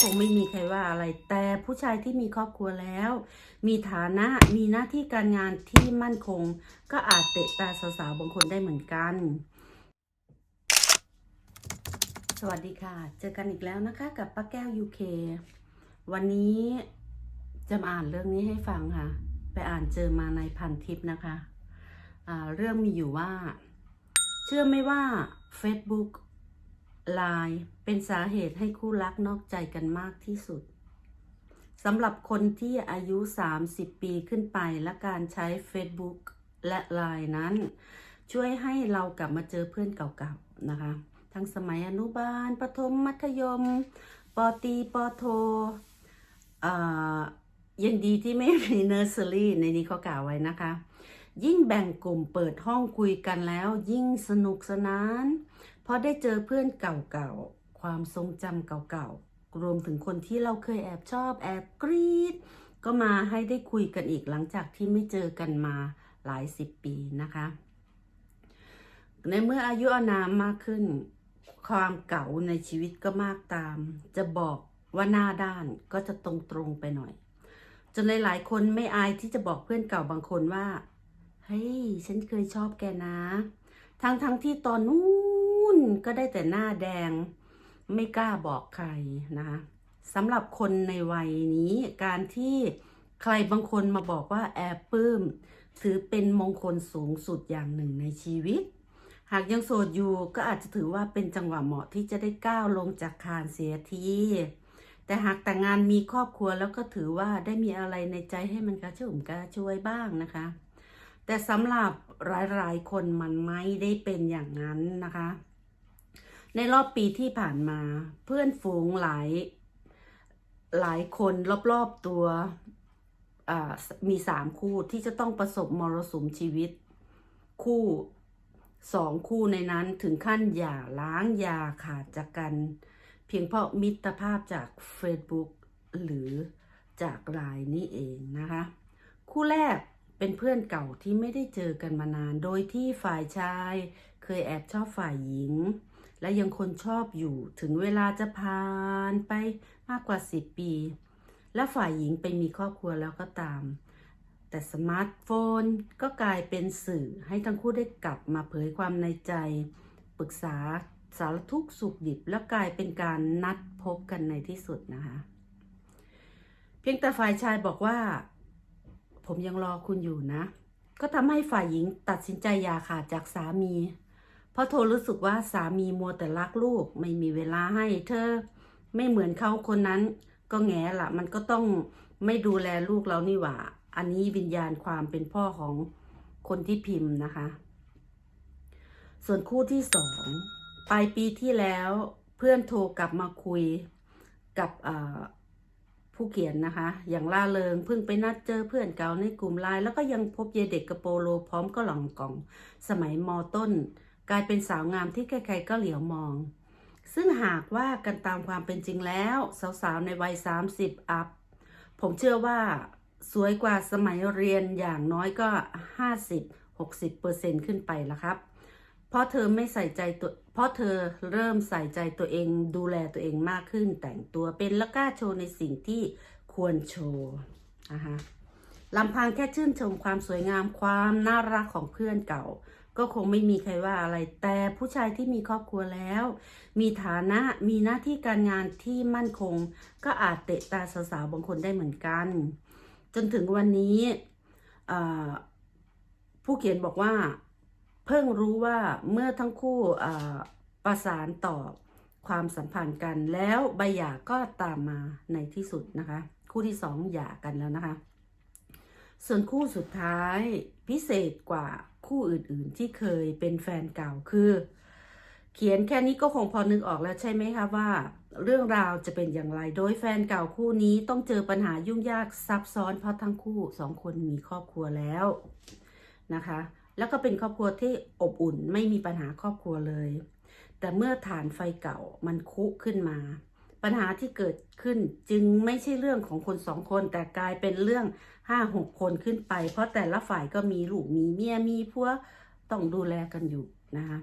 คงไม่มีใครว่าอะไร แต่ผู้ชายที่มีครอบครัวแล้ว มีฐานะมีหน้าที่การงานที่มั่นคง ก็อาจเตะตาสาวๆบางคนได้เหมือนกัน สวัสดีค่ะ เจอกันอีกแล้วนะคะ กับป้าแก้ว UK วันนี้จะมาอ่านเรื่องนี้ให้ฟังค่ะ ไปอ่านเจอมาในพันทิปนะคะอ่าเรื่องมีอยู่ว่า เชื่อไหมว่า Facebook ไลน์เป็นสาเหตุให้คู่รักนอกใจกันมากที่สุดสำหรับคนที่อายุ 30 ปีขึ้นไปและการใช้ Facebook และไลน์นั้น ช่วยให้เรากลับมาเจอเพื่อนเก่าๆนะคะ ทั้งสมัยอนุบาลประถมมัธยมปตีปโทยังดีที่ไม่มีเนอร์เซอรี่ในนี้เขากล่าวไว้นะคะ ยิ่งแบ่งกลุ่มเปิดห้องคุยกันแล้ว ยิ่งสนุกสนาน ราะได้เจอเพื่อนเก่าๆ ความทรงจำเก่าๆ รวมถึงคนที่เราเคยแอบชอบแอบกรีด ก็มาให้ได้คุยกันอีกหลังจากที่ไม่เจอกันมาหลายสิบปีนะคะ ในเมื่ออายุอานามมากขึ้น ความเก่าในชีวิตก็มากตาม จะบอกว่าหน้าด้านก็จะตรงๆไปหน่อย จนหลายๆคนไม่อายที่จะบอกเพื่อนเก่าบางคนว่า เฮ้ย ฉันเคยชอบแกนะ ทั้งๆทที่ตอนนู้น ก็ได้แต่หน้าแดง ไม่กล้าบอกใครนะคะสำหรับคนในวัยนี้การที่ใครบางคนมาบอกว่าแอบปลื้มถือเป็นมงคลสูงสุดอย่างหนึ่งในชีวิต หากยังโสดอยู่ก็อาจจะถือว่าเป็นจังหวะเหมาะที่จะได้ก้าวลงจากคานเสียทีแต่หากแต่งงานมีครอบครัวแล้วก็ถือว่าได้มีอะไรในใจให้มันกระชุ่มกระชวยบ้างนะคะ แต่สำหรับหลายๆคนมันไม่ได้เป็นอย่างนั้นนะคะ ในรอบปีที่ผ่านมา เพื่อนฝูงหลาย หลายคนรอบๆตัวมีสามคู่ที่จะต้องประสบมรสุมชีวิต คู่สองคู่ในนั้นถึงขั้นหย่าล้างยาขาดจากกัน เพียงเพราะมิตรภาพจาก Facebook หรือจากไลน์นี่เองนะคะ คู่แรกเป็นเพื่อนเก่าที่ไม่ได้เจอกันมานาน โดยที่ฝ่ายชายเคยแอบชอบฝ่ายหญิง และยังคนชอบอยู่ถึงเวลาจะผ่านไปมากกว่า 10 ปี และฝ่ายหญิงไปมีครอบครัวแล้วก็ตาม แต่สมาร์ทโฟนก็กลายเป็นสื่อให้ทั้งคู่ได้กลับมาเผยความในใจ ปรึกษาสารทุกข์สุขดิบ และกลายเป็นการนัดพบกันในที่สุดนะคะ เพียงแต่ฝ่ายชายบอกว่า ผมยังรอคุณอยู่นะ ก็ทำให้ฝ่ายหญิงตัดสินใจอย่าขาดจากสามี เพราะเธอรู้สึกว่าสามีมัวแต่รักลูกไม่มีเวลาให้เธอไม่เหมือนเขาคนนั้น ก็แง่ละมันก็ต้องไม่ดูแลลูกเรานี่หว่า อันนี้วิญญาณความเป็นพ่อของคนที่พิมพ์นะคะ ส่วนคู่ที่สองปลายปีที่แล้วเพื่อนโทรกลับมาคุยกับผู้เขียนนะคะ อย่างล่าเริงเพิ่งไปนัดเจอเพื่อนเก่าในกลุ่มไลน์แล้วก็ยังพบเยเด็กกระโปโลพร้อมก็หล่องกล่อง สมัยมอต้น กลายเป็นสาวงามที่ใครๆก็เหลียวมอง ซึ่งหากว่ากันตามความเป็นจริงแล้ว สาวๆ ในวัย 30 อัพ ผมเชื่อว่าสวยกว่าสมัยเรียนอย่างน้อยก็ 50-60%ขึ้นไปละครับ เพราะเธอไม่ใส่ใจตัว เพราะเธอเริ่มใส่ใจตัวเองดูแลตัวเองมากขึ้น แต่งตัวเป็นและกล้าโชว์ในสิ่งที่ควรโชว์นะคะลำพังแค่ชื่นชมความสวยงามความน่ารักของเพื่อนเก่า ก็คงไม่มีใครว่าอะไร แต่ผู้ชายที่มีครอบครัวแล้ว มีฐานะมีหน้าที่การงานที่มั่นคง ก็อาจเตะตาสาวๆบางคนได้เหมือนกัน จนถึงวันนี้ผู้เขียนบอกว่า เพิ่งรู้ว่าเมื่อทั้งคู่ประสานต่อความสัมพันธ์กัน แล้วใบหย่าก็ตามมาในที่สุดนะคะ คู่ที่สองหย่ากันแล้วนะคะ ส่วนคู่สุดท้ายพิเศษกว่า คู่อื่นๆ ที่เคยเป็นแฟนเก่าคือ เขียนแค่นี้ก็คงพอนึกออกแล้วใช่ไหมคะว่า เรื่องราวจะเป็นอย่างไรโดยแฟนเก่าคู่นี้ต้องเจอปัญหายุ่งยากซับซ้อนเพราะทั้งคู่สองคนมีครอบครัวแล้วนะคะ แล้วก็เป็นครอบครัวที่อบอุ่นไม่มีปัญหาครอบครัวเลย แต่เมื่อฐานไฟเก่ามันคุขึ้นมา ปัญหาที่เกิดขึ้นจึงไม่ใช่เรื่องของคนสองคน แต่กลายเป็นเรื่องห้าหกคนขึ้นไป เพราะแต่ละฝ่ายก็มีลูกมีเมียมีผัวต้องดูแลกันอยู่นะคะ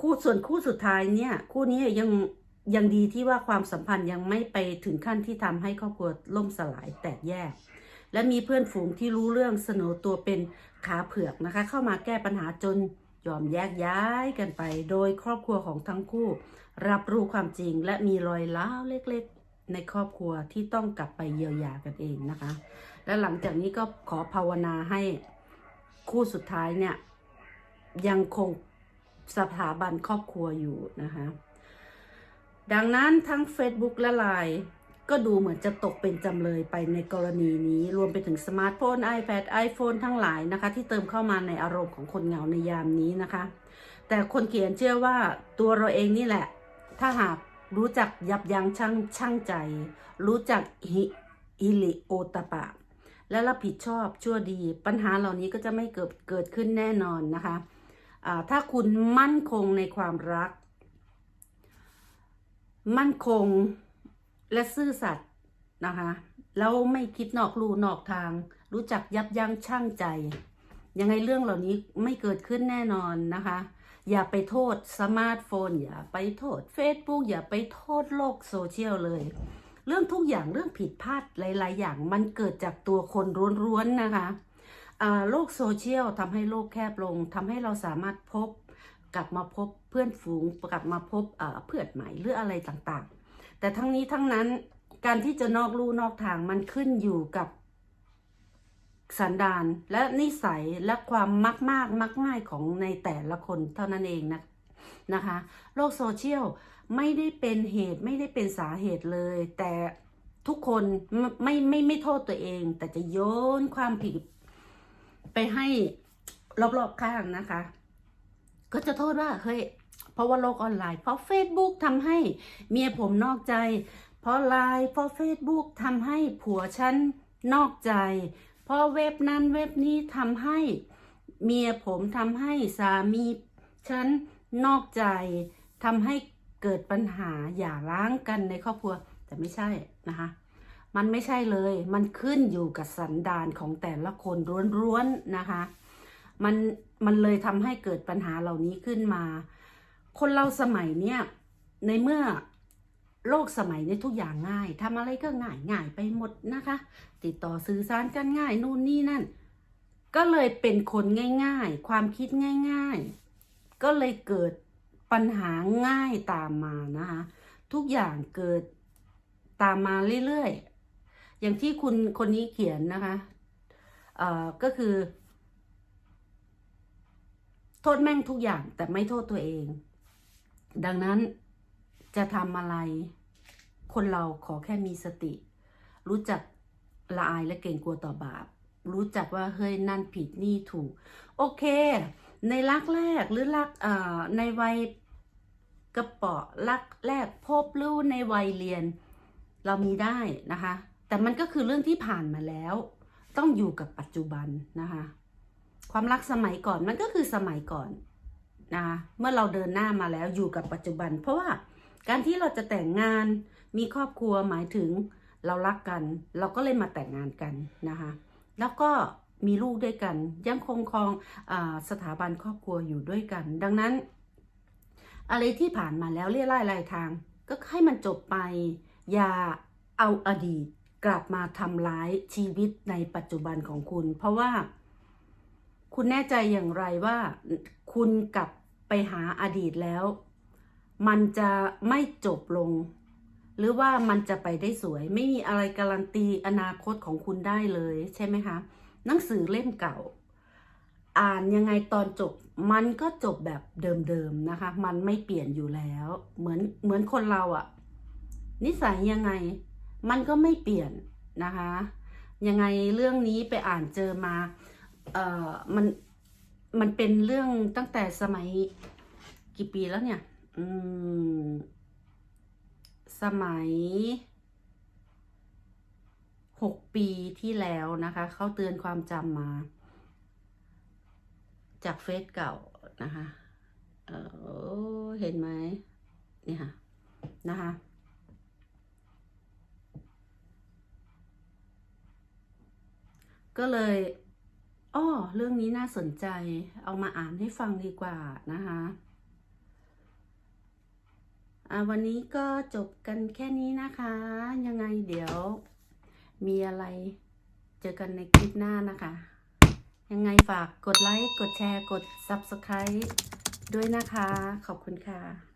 คู่ส่วนคู่สุดท้ายเนี่ย คู่นี้ยังยังดีที่ว่าความสัมพันธ์ยังไม่ไปถึงขั้นที่ทำให้ครอบครัวล่มสลายแตกแยก และมีเพื่อนฝูงที่รู้เรื่องเสนอตัวเป็นขาเผือกนะคะ เข้ามาแก้ปัญหาจน ยอมแยกย้ายกันไป โดยครอบครัวของทั้งคู่ รับรู้ความจริงและมีรอยร้าวเล็กๆ ในครอบครัวที่ต้องกลับไปเยียวยากันเองนะคะ และหลังจากนี้ก็ขอภาวนาให้คู่สุดท้ายเนี่ย ยังคงสถาบันครอบครัวอยู่นะคะ ดังนั้นทั้ง Facebook และ Line ก็ดูเหมือนจะตกเป็นจำเลยไปในกรณีนี้ รวมไปถึงสมาร์ทโฟน iPad iPhone ทั้งหลายนะคะ ที่เติมเข้ามาในอารมณ์ของคนเหงาในยามนี้นะคะ แต่คนเขียนเชื่อว่าตัวเราเองนี่แหละ ถ้าหากรู้จักยับยั้งชั่งชั่งใจ รู้จักฮิฮิลิโอตปะ และรับผิดชอบชั่วดี ปัญหาเหล่านี้ก็จะไม่เกิดเกิดขึ้นแน่นอนนะคะอ่าถ้าคุณมั่นคงในความรัก มั่นคง และซื่อสัตย์นะคะแล้วไม่คิดนอกลู่นอกทาง รู้จักยับยั้งชั่งใจ ยังไงเรื่องเหล่านี้ไม่เกิดขึ้นแน่นอนนะคะ อย่าไปโทษสมาร์ทโฟน อย่าไปโทษ Facebook อย่าไปโทษโลกโซเชียลเลย เรื่องทุกอย่างเรื่องผิดพลาดหลาย ๆ อย่างมันเกิดจากตัวคนร้วนๆนะคะโลกโซเชียลทำให้โลกแคบลงทำให้เราสามารถพบกลับมาพบเพื่อนฝูงกลับมาพบเอ่อเพื่อนใหม่หรืออะไรต่างๆ แต่ทั้งนี้ทั้งนั้นการที่จะนอกลู่นอกทางมันขึ้นอยู่กับสันดานและนิสัยและความมักมากมักง่ายของในแต่ละคนเท่านั้นเองนะนะคะ โลกโซเชียลไม่ได้เป็นเหตุไม่ได้เป็นสาเหตุเลย แต่ทุกคนไม่ไม่ไม่ไม่โทษตัวเอง แต่จะโยนความผิดไปให้รอบๆข้างนะคะ ก็จะโทษว่าเฮ้ย เพราะว่าโลกออนไลน์ เพราะ Facebook ทำให้เมียผมนอกใจ เพราะไลน์เพราะ Facebook ทำให้ผัวฉันนอกใจ เพราะเว็บนั้นเว็บนี้ทำให้เมียผมทำให้สามีฉันนอกใจทำให้เกิดปัญหาอย่าร้างกันในครอบครัวแต่ไม่ใช่นะคะ มันไม่ใช่เลย มันขึ้นอยู่กับสันดานของแต่ละคนร้วนๆนะคะ มันมันเลยทำให้เกิดปัญหาเหล่านี้ขึ้นมา คนเราสมัยเนี้ยในเมื่อโลกสมัยนี้ทุกอย่างง่ายทำอะไรก็ง่ายง่ายไปหมดนะคะ ติดต่อสื่อสารกันง่ายนู่นนี่นั่น ก็เลยเป็นคนง่าย ๆ ความคิดง่าย ๆ ก็เลยเกิดปัญหาง่ายตามมานะคะ ทุกอย่างเกิดตามมาเรื่อยๆ อย่างที่คุณคนนี้เขียนนะคะ เอ่อ ก็คือ โทษแม่งทุกอย่างแต่ไม่โทษตัวเอง ดังนั้นจะทำอะไร คนเราขอแค่มีสติ รู้จักละอายและเกรงกลัวต่อบาป รู้จักว่าเฮ้ยนั่นผิดนี่ถูก โอเค ในรักแรกหรือรักในวัยกระเปาะรักแรกพบรือในวัยเรียน เรามีได้นะคะ แต่มันก็คือเรื่องที่ผ่านมาแล้ว ต้องอยู่กับปัจจุบันนะคะ ความรักสมัยก่อนมันก็คือสมัยก่อน นะคะเมื่อเราเดินหน้ามาแล้วอยู่กับปัจจุบัน เพราะว่าการที่เราจะแต่งงานมีครอบครัวหมายถึงเรารักกัน เราก็เลยมาแต่งงานกันนะคะแล้วก็มีลูกด้วยกัน ยังคงครองอสถาบันครอบครัวอยู่ด้วยกัน ดังนั้น อะไรที่ผ่านมาแล้วเรียไล่ลายทาง ก็ให้มันจบไป อย่าเอาอดีตกลับมาทำร้ายชีวิตในปัจจุบันของคุณ เพราะว่าคุณแน่ใจอย่างไรว่าคุณกับ ไปหาอดีตแล้ว มันจะไม่จบลง หรือว่ามันจะไปได้สวย ไม่มีอะไรการันตีอนาคตของคุณได้เลยใช่ไหมคะหนังสือเล่มเก่า อ่านยังไงตอนจบ มันก็จบแบบเดิมๆนะคะ มันไม่เปลี่ยนอยู่แล้ว เหมือนเหมือนคนเราอะนิสัยยังไง มันก็ไม่เปลี่ยนนะคะ ยังไงเรื่องนี้ไปอ่านเจอมาเอ่อมัน มันเป็นเรื่องตั้งแต่สมัยกี่ปีแล้วเนี่ย อืม สมัยหกปีที่แล้วนะคะ เขาเตือนความจำมา จากเฟซเก่านะคะเออเห็นไหมนี่ค่ะ นะคะ ก็เลย อ้อเรื่องนี้น่าสนใจ เอามาอ่านให้ฟังดีกว่านะคะวันนี้ก็จบกันแค่นี้นะคะ ยังไงเดี๋ยว มีอะไรเจอกันในคลิปหน้านะคะ ยังไงฝากกดไลค์ กดแชร์ กด Subscribe ด้วยนะคะ ขอบคุณค่ะ